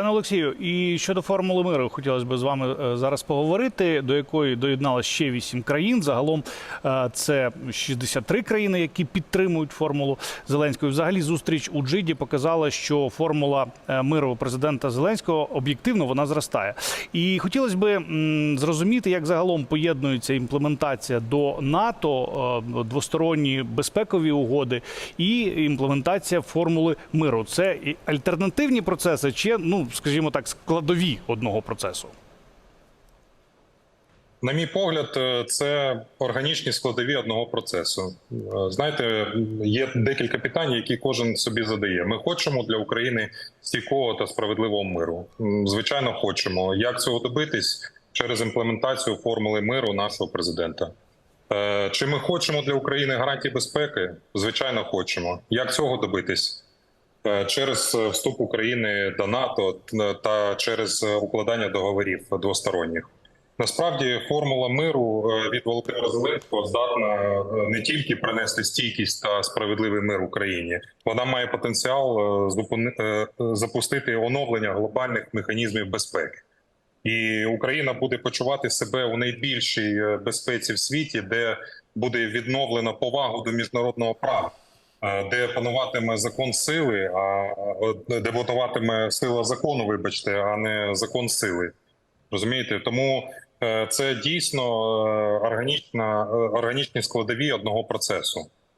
Пане Олексію, і щодо формули миру, хотілося б з вами е, зараз поговорити, до якої доєдналося ще вісім країн. Загалом е, це 63 країни, які підтримують формулу Зеленського. Взагалі, зустріч у Джиді показала, що формула е, миру президента Зеленського об'єктивно вона зростає. І хотілося б зрозуміти, як загалом поєднується імплементація до НАТО, двосторонні безпекові угоди і імплементація формули миру. Це альтернативні процеси, чи ну скажімо так, складові одного процесу. На мій погляд, е, це органічні складові одного процесу. Е, Знаєте, є декілька питань, які кожен собі задає. Ми хочемо для України стійкого та справедливого миру. Звичайно, хочемо. Як цього добитись через імплементацію формули миру нашого президента? Е, Чи ми хочемо для України гарантії безпеки? Звичайно, хочемо. Як цього добитись? Е, Через е, вступ України до НАТО та через е, укладання договорів двосторонніх. Насправді формула миру від Володимира Зеленського здатна не тільки принести стійкість та справедливий мир Україні, вона має потенціал запустити оновлення глобальних механізмів безпеки. І Україна буде почувати себе у найбільшій безпеці в світі, де буде відновлено повагу до міжнародного права, де пануватиме закон сили, а е, де пануватиме сила закону, вибачте, а не закон сили. Розумієте, тому е, це дійсно е, органічна, е, органічні складові одного процесу.